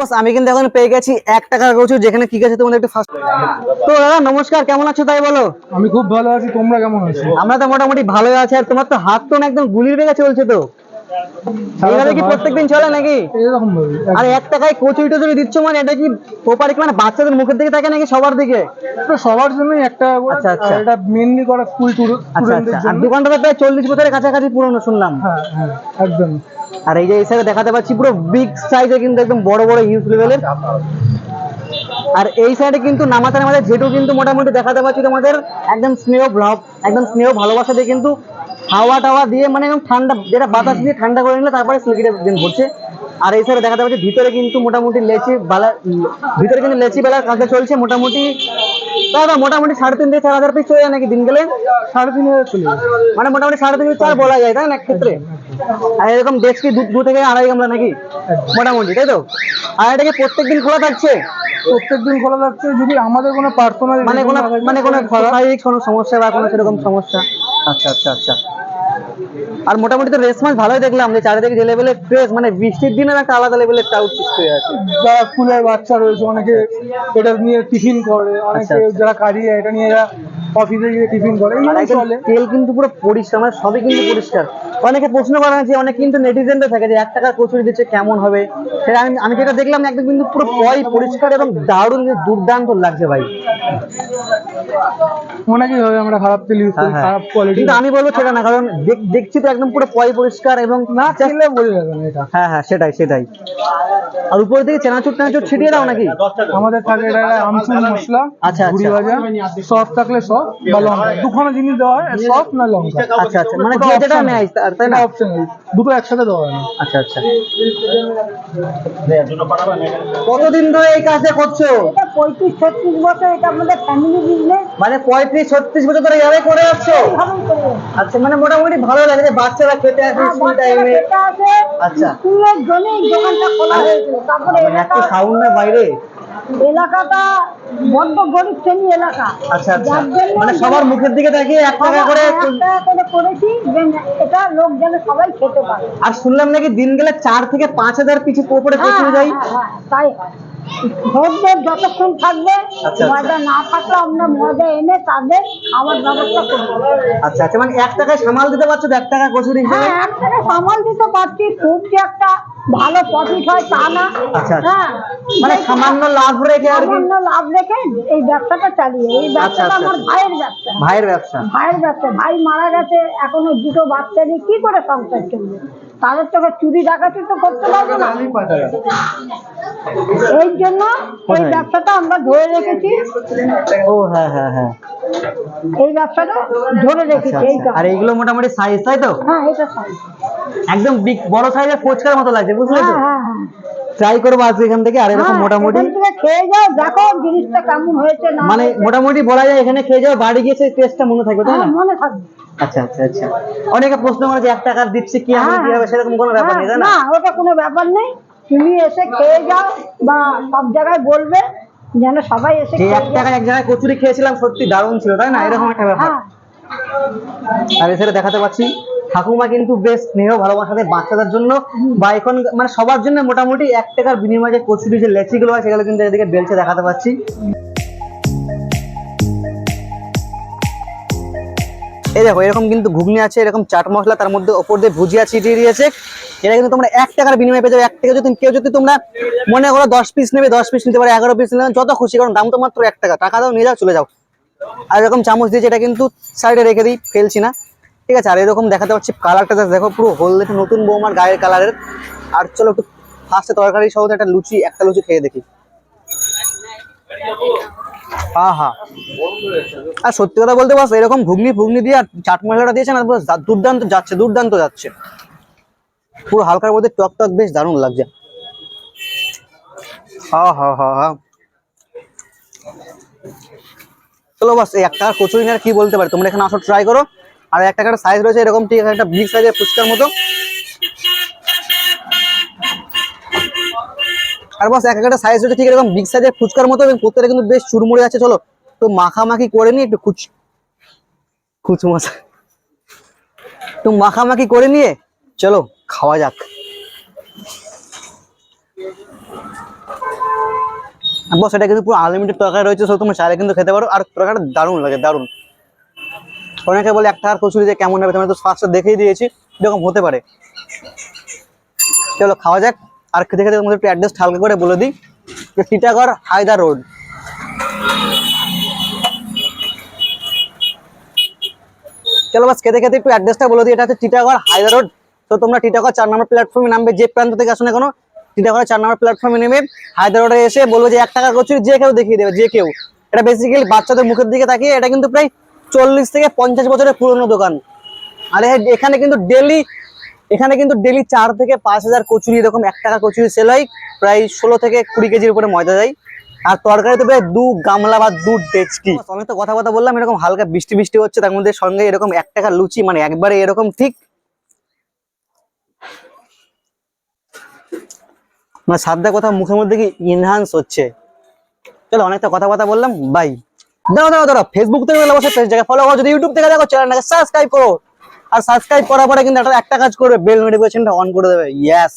বস আমি কিন্তু এখন পেয়ে গেছি এক টাকার কচু যেখানে কি গেছে তোমাদের একটু ফার্স্ট তো দাদা নমস্কার কেমন আছো তাই বলো? আমি খুব ভালো আছি তোমরা কেমন আছো? আমরা তো মোটামুটি ভালো আছি আর তোমার তো হাত তো একদম গুলির বেগে চলছে তো। কি প্রত্যেকদিন চলে নাকি? এরকম ভাবে। আর এক টাকায় কচুরি টচুরি দিচ্ছ মানে এটা কি প্রপার মানে বাচ্চাদের মুখের দিকে থাকে নাকি সবার দিকে? সবার করে আচ্ছা, আচ্ছা। এটা করা স্কুল আচ্ছা আচ্ছা। আর দোকানটা প্রায় চল্লিশ বছরের কাছাকাছি পুরনো শুনলাম। হ্যাঁ হ্যাঁ একদম। আর এই যে এই সাইডে দেখাতে পাচ্ছি পুরো বিগ সাইজে কিন্তু একদম বড় বড় হিউজ লেভেলের আর এই সাইডে কিন্তু নামাতে নামাতে জেটু কিন্তু মোটামুটি দেখাতে পাচ্ছি তোমাদের একদম স্নেহ ভাব একদম স্নেহ ভালোবাসা দিয়ে কিন্তু হাওয়া টাওয়া দিয়ে মানে একদম ঠান্ডা যেটা বাতাস দিয়ে ঠান্ডা করে নিলে তারপরে সিলিকিটা দিন ভরছে। আর এই সাইডে দেখাতে পাচ্ছি ভিতরে কিন্তু মোটামুটি লেচি বালা ভিতরে কিন্তু লেচি বেলার কাজে চলছে মোটামুটি। দাদা মোটামুটি সাড়ে তিন থেকে চার হাজার পিস চলে যায় নাকি দিন গেলে? সাড়ে তিন হাজার চলে মানে মোটামুটি সাড়ে তিন চার বলা যায় তাই না এক ক্ষেত্রে? আর এরকম দেখছি দু দু থেকে আড়াই গামলা নাকি? মোটামুটি তাই তো? আর এটাকে প্রত্যেকদিন খোলা থাকছে? প্রত্যেক দিন খোলা থাকছে যদি আমাদের কোনো পার্সোনাল মানে কোনো মানে কোনো শারীরিক কোনো সমস্যা বা কোনো সেরকম সমস্যা? আচ্ছা আচ্ছা আচ্ছা। আর মোটামুটি তো রেসপন্স ভালোই দেখলাম যে চারিদিকে যে লেভেলের ফ্রেশ মানে বৃষ্টির দিনের একটা আলাদা লেভেলের টাউট সৃষ্টি হয়ে আছে। যারা স্কুলের বাচ্চা রয়েছে অনেকে এটা নিয়ে টিফিন করে আচ্ছা, অনেকে আচ্ছা। যারা কাজে এটা নিয়ে অফিসে গিয়ে টিফিন করে তেল কিন্তু পুরো পরিষ্কার মানে সবই কিন্তু পরিষ্কার। অনেকে প্রশ্ন করে যে অনেক কিন্তু নেটিজেনরা থাকে যে এক টাকার কচুরি দিচ্ছে কেমন হবে? সেটা আমি আমি যেটা দেখলাম একদম কিন্তু পুরো পয় পরিষ্কার এবং দারুণ দুর্দান্ত লাগছে ভাই। অনেকেই ভাবে আমরা খারাপ তেল ইউজ করি হ্যাঁ, হ্যাঁ। খারাপ কোয়ালিটি কিন্তু আমি বলব সেটা না কারণ দেখছি তো একদম পুরো পয় পরিষ্কার এবং না খেলে বোঝা যাবে না এটা। হ্যাঁ হ্যাঁ সেটাই সেটাই। আর উপর থেকে চেনাচুর টেনাচুর ছিটিয়ে দাও নাকি? আমাদের থাকে এটা আমচুর মশলা আচ্ছা, ঘুড়ি আচ্ছা। ভাজা সস থাকলে সস বা লঙ্কা। দুখানা জিনিস দেওয়া হয় সস না লঙ্কা। আচ্ছা আচ্ছা মানে যেটা নেয় তাই না? অপশন দুটো একসাথে দেওয়া হয় না। আচ্ছা আচ্ছা। কতদিন ধরে এই কাজটা করছ? পঁয়ত্রিশ ছত্রিশ বছর এটা আমাদের ফ্যামিলি বিজনেস মানে পঁয়ত্রিশ ছত্রিশ বছর ধরে এভাবে করে যাচ্ছ? ভালোই করে আচ্ছা মানে মোটামুটি ভালো লাগে যে বাচ্চারা খেতে আসে হ্যাঁ, স্কুল টাইমে আচ্ছা। স্কুলের জন্যই দোকানটা খোলা হয়েছিল। তারপরে মানে সাউন্ডের বাইরে। এলাকাটা বড্ড গরিব শ্রেণি এলাকা। আচ্ছা আচ্ছা। মানে সবার মুখের দিকে তাকিয়ে এক টাকা করে করে করেছি এটা লোক যেন সবাই খেতে পারে। আর শুনলাম নাকি দিন গেলে চার থেকে পাঁচ হাজার পিছু উপরে পৌঁছে যায় হ্যাঁ, হ্যাঁ, তাই হয়। ভোটদের যতক্ষণ থাকবে আচ্ছা। ময়দা না থাকলে আমরা ময়দা এনে তাদের খাওয়ার ব্যবস্থা করব। আচ্ছা আচ্ছা মানে এক টাকায় সামাল দিতে পারছ তো এক টাকা কচুরি হ্যাঁ এক টাকা সামাল দিতে পারছি খুব যে একটা ভালো প্রফিট হয় তা না। আচ্ছা, আচ্ছা। হ্যাঁ মানে সামান্য লাভ রেখে সামান্য লাভ রেখে এই ব্যবসাটা চালিয়ে এই ব্যবসাটা আচ্ছা, আমার আচ্ছা। ভাইয়ের ব্যবসা। ভাইয়ের ব্যবসা? ভাইয়ের ব্যবসা। ভাই মারা গেছে এখনও দুটো বাচ্চা নিয়ে কি করে সংসার চলবে? তাদের তোকে চুরি ডাকাতি তো করতে পারবে না। এই জন্য এই। ব্যবসাটা আমরা ধরে রেখেছি। ও হ্যাঁ হ্যাঁ হ্যাঁ। এই ব্যবসাটা ধরে আচ্ছা রেখেছি আচ্ছা। আর এইগুলো মোটামুটি সাইজ তাই তো? হ্যাঁ এটা সাইজ একদম বিগ বড় সাইজের ফুচকার মতো লাগছে বুঝলে তো হ্যাঁ হ্যাঁ হ্যাঁ। ট্রাই করব আজকে এখান থেকে আর এরকম হ্যাঁ, মোটামুটি খেয়ে যাও দেখো জিনিসটা কেমন হয়েছে না মানে মোটামুটি বলা যায় এখানে খেয়ে যাও বাড়ি গিয়ে সেই টেস্টটা মনে থাকবে তাই না? হ্যাঁ, মনে থাকবে। আচ্ছা আচ্ছা আচ্ছা। অনেকে প্রশ্ন করে যে এক টাকার দিচ্ছে কি হবে কি হবে সেরকম কোনো ব্যাপার নেই না ওটা কোনো ব্যাপার নেই। তুমি এসে খেয়ে যাও বা সব জায়গায় বলবে যেন সবাই এসে এক টাকা টাকায় এক জায়গায় কচুরি খেয়েছিলাম সত্যি দারুণ ছিল তাই না? এরকম একটা ব্যাপার। হ্যাঁ। আর এছাড়া দেখাতে পাচ্ছি ঠাকুমা কিন্তু বেশ স্নেহ ভালোবাসাতে বাচ্চাদের জন্য বা এখন মানে সবার জন্য মোটামুটি এক টাকার বিনিময়ে যে কচুরি যে লেচিগুলো হয় সেগুলো কিন্তু এদিকে বেলছে দেখাতে পাচ্ছি। এই দেখো, এরকম কিন্তু ঘুগনি আছে, এরকম চাট মশলা, তার মধ্যে ওপর দিয়ে ভুজিয়া ছিটিয়ে দিয়েছে। এটা কিন্তু তোমরা এক টাকার বিনিময়ে পেয়ে যাবে। এক টাকা যদি কেউ যদি তোমরা মনে করো দশ পিস নেবে, দশ পিস নিতে পারে, এগারো পিস নেবে যত খুশি, কারণ দাম তো মাত্র এক টাকা। টাকা দাও, নিয়ে যাও, চলে যাও। আর এরকম চামচ দিয়ে যেটা কিন্তু সাইডে রেখে দিই, ফেলছি না। ঠিক আছে, আর এরকম দেখাতে পাচ্ছি কালারটা দেখো পুরো হলদে নতুন বৌমার গায়ের কালারের। আর চলো একটু ফার্স্টে তরকারি সহ একটা লুচি একটা লুচি খেয়ে দেখি। আর সত্যি কথা বলতে বাস, এরকম ঘুগনি ফুগনি দিয়ে আর চাট মশলাটা দিয়েছে না বাস দুর্দান্ত যাচ্ছে দুর্দান্ত যাচ্ছে। পুরো হালকার মধ্যে টক টক বেশ দারুণ লাগছে। হা হা হা হা। চলো বাস, এই এক টাকার কচুরি আর কি বলতে পারি? তোমরা এখানে আসো ট্রাই করো। আর এক টাকার সাইজ রয়েছে এরকম, ঠিক আছে, একটা বিগ সাইজের ফুচকার মতো। আর বাস, এক একটা সাইজ ঠিক এরকম বিগ সাইজের ফুচকার মতো এবং প্রত্যেকটা কিন্তু বেশ চুরমুড়ে আছে চলো তো মাখামাখি করে নিয়ে একটু কুচ কুচ মশা তো মাখামাখি করে নিয়ে চলো, খাওয়া যাক। বস, এটা কিন্তু পুরো আনলিমিটেড তরকারি রয়েছে সো তুমি চাইলে কিন্তু খেতে পারো। আর তরকারিটা দারুণ লাগে, দারুণ। অনেকে বলে একটা আর কচুরি যে কেমন হবে তোমার তো ফার্স্টে দেখেই দিয়েছি, এরকম হতে পারে। চলো, খাওয়া যাক। আর খেতে খেতে তোমাদের একটু অ্যাড্রেস হালকা করে বলে দিই যে টিটাগড় হায়দা রোড চলো বাস খেতে খেতে একটু অ্যাড্রেসটা বলে দিই, এটা হচ্ছে টিটাগড় হায়দা রোড তো তোমরা টিটাগড় চার নম্বর প্ল্যাটফর্মে নামবে, যে প্রান্ত থেকে আসো না কেন টিটাগড় চার নম্বর প্ল্যাটফর্মে নেমে হায়দা রোডে এসে বলব যে এক টাকা কচুরি যে কেউ দেখিয়ে দেবে, যে কেউ। এটা বেসিক্যালি বাচ্চাদের মুখের দিকে তাকিয়ে, এটা কিন্তু প্রায় চল্লিশ থেকে পঞ্চাশ বছরের পুরনো দোকান। আর এখানে কিন্তু ডেলি এখানে কিন্তু ডেলি চার থেকে পাঁচ হাজার কচুরি এরকম এক টাকা কচুরি সেল হয়। প্রায় ষোলো থেকে কুড়ি কেজির উপরে ময়দা যায় আর তরকারিতে প্রায় দু গামলা বা দু ডেচকি। অনেক তো কথা কথা বললাম, এরকম হালকা বৃষ্টি বৃষ্টি হচ্ছে, তার মধ্যে সঙ্গে এরকম এক টাকা লুচি মানে একবারে এরকম ঠিক। মানে সাদা কথা মুখের মধ্যে কি ইনহান্স হচ্ছে? চলো অনেকটা কথা কথা বললাম বাই দাও দাও দাও ফেসবুক থেকে ফলো করো, যদি ইউটিউব থেকে দেখো চ্যানেলটাকে সাবস্ক্রাইব করো। আর সাবস্ক্রাইব করার পরে কিন্তু একটা কাজ করবে বেল নোটিফিকেশনটা অন করে দেবে। ইয়েস